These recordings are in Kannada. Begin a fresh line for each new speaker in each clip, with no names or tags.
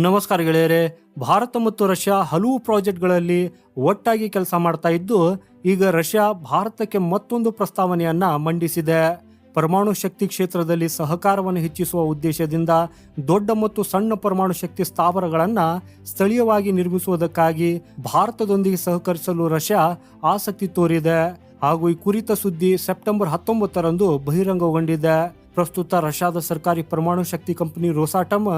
ನಮಸ್ಕಾರ ಗೆಳೆಯರೆ. ಭಾರತ ಮತ್ತು ರಷ್ಯಾ ಹಲವು ಪ್ರಾಜೆಕ್ಟ್ಗಳಲ್ಲಿ ಒಟ್ಟಾಗಿ ಕೆಲಸ ಮಾಡ್ತಾ ಇದ್ದು, ಈಗ ರಷ್ಯಾ ಭಾರತಕ್ಕೆ ಮತ್ತೊಂದು ಪ್ರಸ್ತಾವನೆಯನ್ನ ಮಂಡಿಸಿದೆ. ಪರಮಾಣು ಶಕ್ತಿ ಕ್ಷೇತ್ರದಲ್ಲಿ ಸಹಕಾರವನ್ನು ಹೆಚ್ಚಿಸುವ ಉದ್ದೇಶದಿಂದ ದೊಡ್ಡ ಮತ್ತು ಸಣ್ಣ ಪರಮಾಣು ಶಕ್ತಿ ಸ್ಥಾವರಗಳನ್ನು ಸ್ಥಳೀಯವಾಗಿ ನಿರ್ಮಿಸುವುದಕ್ಕಾಗಿ ಭಾರತದೊಂದಿಗೆ ಸಹಕರಿಸಲು ರಷ್ಯಾ ಆಸಕ್ತಿ ತೋರಿದೆ. ಹಾಗೂ ಈ ಕುರಿತ ಸುದ್ದಿ ಸೆಪ್ಟೆಂಬರ್ ಹತ್ತೊಂಬತ್ತರಂದು ಬಹಿರಂಗಗೊಂಡಿದೆ. ಪ್ರಸ್ತುತ ರಷ್ಯಾದ ಸರ್ಕಾರಿ ಪರಮಾಣು ಶಕ್ತಿ ಕಂಪನಿ ರೋಸಾಟಮ್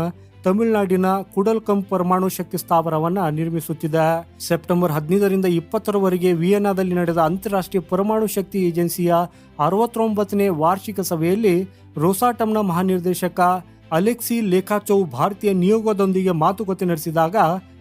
ತಮಿಳುನಾಡಿನ ಕುಡಲ್ಕಂ ಪರಮಾಣು ಶಕ್ತಿ ಸ್ಥಾವರವನ್ನ ನಿರ್ಮಿಸುತ್ತಿದೆ. ಸೆಪ್ಟೆಂಬರ್ ಹದಿನೈದರಿಂದ ಇಪ್ಪತ್ತರವರೆಗೆ ವಿಯೆನ್ನಾದಲ್ಲಿ ನಡೆದ ಅಂತಾರಾಷ್ಟ್ರೀಯ ಪರಮಾಣು ಶಕ್ತಿ ಏಜೆನ್ಸಿಯ ಅರವತ್ತೊಂಬತ್ತನೇ ವಾರ್ಷಿಕ ಸಭೆಯಲ್ಲಿ ರೋಸಾಟಮ್ನ ಮಹಾನಿರ್ದೇಶಕ ಅಲೆಕ್ಸಿ ಲೇಖಾಚೌ ಭಾರತೀಯ ನಿಯೋಗದೊಂದಿಗೆ ಮಾತುಕತೆ ನಡೆಸಿದಾಗ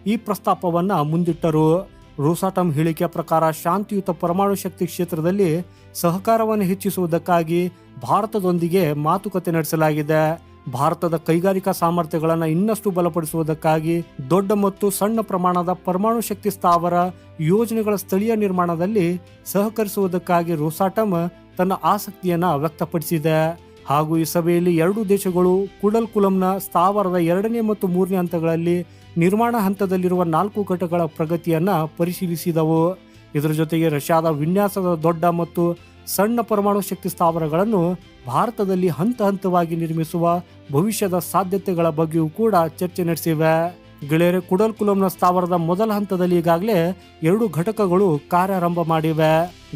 ಈ ಪ್ರಸ್ತಾಪವನ್ನ ಮುಂದಿಟ್ಟರು. ರೋಸಾಟಮ್ ಹೇಳಿಕೆಯ ಪ್ರಕಾರ ಶಾಂತಿಯುತ ಪರಮಾಣು ಶಕ್ತಿ ಕ್ಷೇತ್ರದಲ್ಲಿ ಸಹಕಾರವನ್ನು ಹೆಚ್ಚಿಸುವುದಕ್ಕಾಗಿ ಭಾರತದೊಂದಿಗೆ ಮಾತುಕತೆ ನಡೆಸಲಾಗಿದೆ. ಭಾರತದ ಕೈಗಾರಿಕಾ ಸಾಮರ್ಥ್ಯಗಳನ್ನು ಇನ್ನಷ್ಟು ಬಲಪಡಿಸುವುದಕ್ಕಾಗಿ ದೊಡ್ಡ ಮತ್ತು ಸಣ್ಣ ಪ್ರಮಾಣದ ಪರಮಾಣು ಶಕ್ತಿ ಸ್ಥಾವರ ಯೋಜನೆಗಳ ಸ್ಥಳೀಯ ನಿರ್ಮಾಣದಲ್ಲಿ ಸಹಕರಿಸುವುದಕ್ಕಾಗಿ ರೋಸಾಟಮ್ ತನ್ನ ಆಸಕ್ತಿಯನ್ನು ವ್ಯಕ್ತಪಡಿಸಿದೆ. ಹಾಗೂ ಈ ಸಭೆಯಲ್ಲಿ ಎರಡೂ ದೇಶಗಳು ಕುಡಲ್ಕುಲಂನ ಸ್ಥಾವರದ ಎರಡನೇ ಮತ್ತು ಮೂರನೇ ಹಂತಗಳಲ್ಲಿ ನಿರ್ಮಾಣ ಹಂತದಲ್ಲಿರುವ ನಾಲ್ಕು ಘಟಕಗಳ ಪ್ರಗತಿಯನ್ನ ಪರಿಶೀಲಿಸಿದವು. ಇದರ ಜೊತೆಗೆ ರಷ್ಯಾದ ವಿನ್ಯಾಸದ ದೊಡ್ಡ ಮತ್ತು ಸಣ್ಣ ಪರಮಾಣು ಶಕ್ತಿ ಸ್ಥಾವರಗಳನ್ನು ಭಾರತದಲ್ಲಿ ಹಂತ ಹಂತವಾಗಿ ನಿರ್ಮಿಸುವ ಭವಿಷ್ಯದ ಸಾಧ್ಯತೆಗಳ ಬಗ್ಗೆಯೂ ಕೂಡ ಚರ್ಚೆ ನಡೆಸಿವೆ. ಗೆಳೆಯರೆ ಕುಡಲ್ಕುಲಂನ ಸ್ಥಾವರದ ಮೊದಲ ಹಂತದಲ್ಲಿ ಈಗಾಗಲೇ ಎರಡು ಘಟಕಗಳು ಕಾರ್ಯಾರಂಭ ಮಾಡಿವೆ.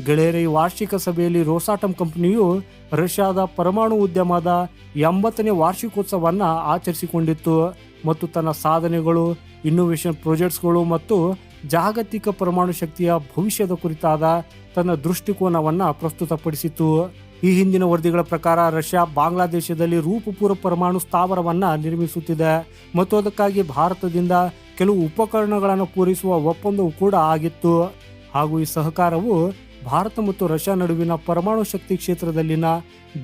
ಗೆಳೆಯರೆ ವಾರ್ಷಿಕ ಸಭೆಯಲ್ಲಿ ರೋಸಾಟಮ್ ಕಂಪನಿಯು ರಷ್ಯಾದ ಪರಮಾಣು ಉದ್ಯಮದ ಎಂಬತ್ತನೇ ವಾರ್ಷಿಕೋತ್ಸವವನ್ನು ಆಚರಿಸಿಕೊಂಡಿತ್ತು. ಮತ್ತು ತನ್ನ ಸಾಧನೆಗಳು ಇನ್ನೋವೇಷನ್ ಪ್ರಾಜೆಕ್ಟ್ಸ್ಗಳು ಮತ್ತು ಜಾಗತಿಕ ಪರಮಾಣು ಶಕ್ತಿಯ ಭವಿಷ್ಯದ ಕುರಿತಾದ ತನ್ನ ದೃಷ್ಟಿಕೋನವನ್ನ ಪ್ರಸ್ತುತಪಡಿಸಿತು ಈ ಹಿಂದಿನ ವರದಿಗಳ ಪ್ರಕಾರ ರಷ್ಯಾ ಬಾಂಗ್ಲಾದೇಶದಲ್ಲಿ ರೂಪಪೂರ್ವ ಪರಮಾಣು ಸ್ಥಾವರವನ್ನ ನಿರ್ಮಿಸುತ್ತಿದೆ. ಮತ್ತು ಅದಕ್ಕಾಗಿ ಭಾರತದಿಂದ ಕೆಲವು ಉಪಕರಣಗಳನ್ನು ಪೂರೈಸುವ ಒಪ್ಪಂದವೂ ಕೂಡ ಆಗಿತ್ತು. ಹಾಗೂ ಈ ಸಹಕಾರವು ಭಾರತ ಮತ್ತು ರಷ್ಯಾ ನಡುವಿನ ಪರಮಾಣು ಶಕ್ತಿ ಕ್ಷೇತ್ರದಲ್ಲಿನ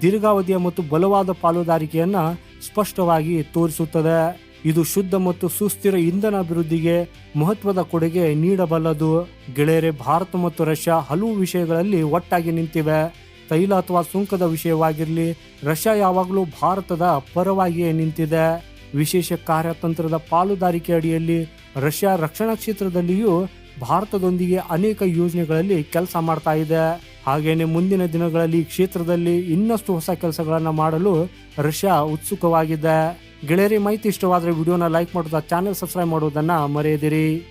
ದೀರ್ಘಾವಧಿಯ ಮತ್ತು ಬಲವಾದ ಪಾಲುದಾರಿಕೆಯನ್ನು ಸ್ಪಷ್ಟವಾಗಿ ತೋರಿಸುತ್ತದೆ. ಇದು ಶುದ್ಧ ಮತ್ತು ಸುಸ್ಥಿರ ಇಂಧನ ಅಭಿವೃದ್ಧಿಗೆ ಮಹತ್ವದ ಕೊಡುಗೆ ನೀಡಬಲ್ಲದು. ಗೆಳೆಯರೆ, ಭಾರತ ಮತ್ತು ರಷ್ಯಾ ಹಲವು ವಿಷಯಗಳಲ್ಲಿ ಒಟ್ಟಾಗಿ ನಿಂತಿವೆ. ತೈಲ ಅಥವಾ ಸುಂಕದ ವಿಷಯವಾಗಿರಲಿ, ರಷ್ಯಾ ಯಾವಾಗಲೂ ಭಾರತದ ಪರವಾಗಿಯೇ ನಿಂತಿದೆ. ವಿಶೇಷ ಕಾರ್ಯತಂತ್ರದ ಪಾಲುದಾರಿಕೆ ಅಡಿಯಲ್ಲಿ ರಷ್ಯಾ ರಕ್ಷಣಾ ಕ್ಷೇತ್ರದಲ್ಲಿಯೂ ಭಾರತದೊಂದಿಗೆ ಅನೇಕ ಯೋಜನೆಗಳಲ್ಲಿ ಕೆಲಸ ಮಾಡ್ತಾ ಇದೆ. ಹಾಗೇನೆ ಮುಂದಿನ ದಿನಗಳಲ್ಲಿ ಈ ಕ್ಷೇತ್ರದಲ್ಲಿ ಇನ್ನಷ್ಟು ಹೊಸ ಕೆಲಸಗಳನ್ನು ಮಾಡಲು ರಷ್ಯಾ ಉತ್ಸುಕವಾಗಿದೆ. ಗೆಳೆಯರಿ ಮಾಹಿತಿ ಇಷ್ಟವಾದರೆ ವಿಡಿಯೋನ ಲೈಕ್ ಮಾಡೋದ ಚಾನೆಲ್ ಸಬ್ಸ್ಕ್ರೈಬ್ ಮಾಡೋದನ್ನ ಮರೆಯದಿರಿ.